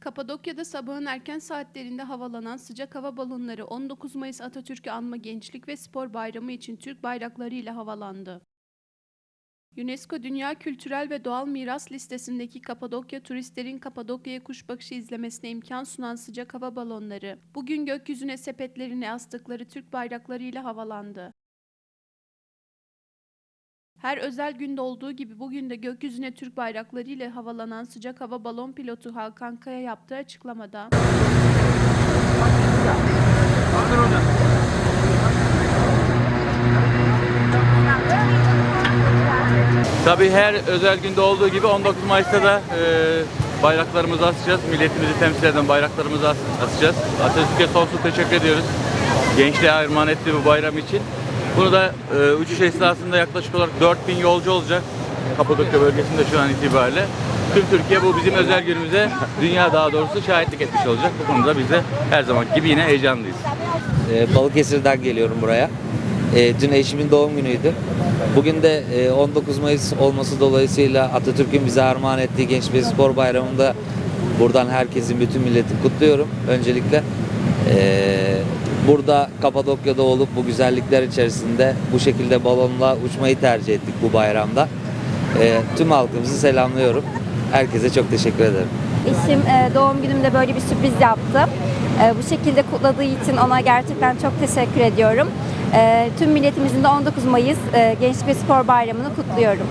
Kapadokya'da sabahın erken saatlerinde havalanan sıcak hava balonları 19 Mayıs Atatürk'ü anma Gençlik ve Spor Bayramı için Türk bayrakları ile havalandı. UNESCO Dünya Kültürel ve Doğal Miras listesindeki Kapadokya turistlerin Kapadokya'ya kuş bakışı izlemesine imkan sunan sıcak hava balonları, bugün gökyüzüne sepetlerini astıkları Türk bayrakları ile havalandı. Her özel günde olduğu gibi bugün de gökyüzüne Türk bayrakları ile havalanan sıcak hava balon pilotu Hakan Kaya yaptığı açıklamada Tabii her özel günde olduğu gibi 19 Mayıs'ta da e, bayraklarımızı asacağız. Milletimizi temsil eden bayraklarımızı as- asacağız. Atatürk'e sonsuz teşekkür ediyoruz. Gençliğe armağan ettiği bu bayram için. Bunu da e, uçuş esnasında yaklaşık olarak 4000 yolcu olacak. Kapadokya bölgesinde şu an itibariyle. Tüm Türkiye bu bizim özel günümüze, dünya daha doğrusu şahitlik etmiş olacak. Bu konuda biz de her zaman gibi yine heyecanlıyız. Ee, Balıkesir'den geliyorum buraya. Ee, Dün eşimin doğum günüydü. Bugün de e, 19 Mayıs olması dolayısıyla Atatürk'ün bize armağan ettiği Genç ve Spor Bayramı'nda buradan herkesin, bütün milleti kutluyorum öncelikle. Ee, Burada Kapadokya'da olup bu güzellikler içerisinde bu şekilde balonla uçmayı tercih ettik bu bayramda. Ee, Tüm halkımızı selamlıyorum. Herkese çok teşekkür ederim. Eşim e, doğum günümde böyle bir sürpriz yaptı. E, Bu şekilde kutladığı için ona gerçekten çok teşekkür ediyorum. E, Tüm milletimizin de 19 Mayıs e, Gençlik ve Spor Bayramı'nı kutluyorum.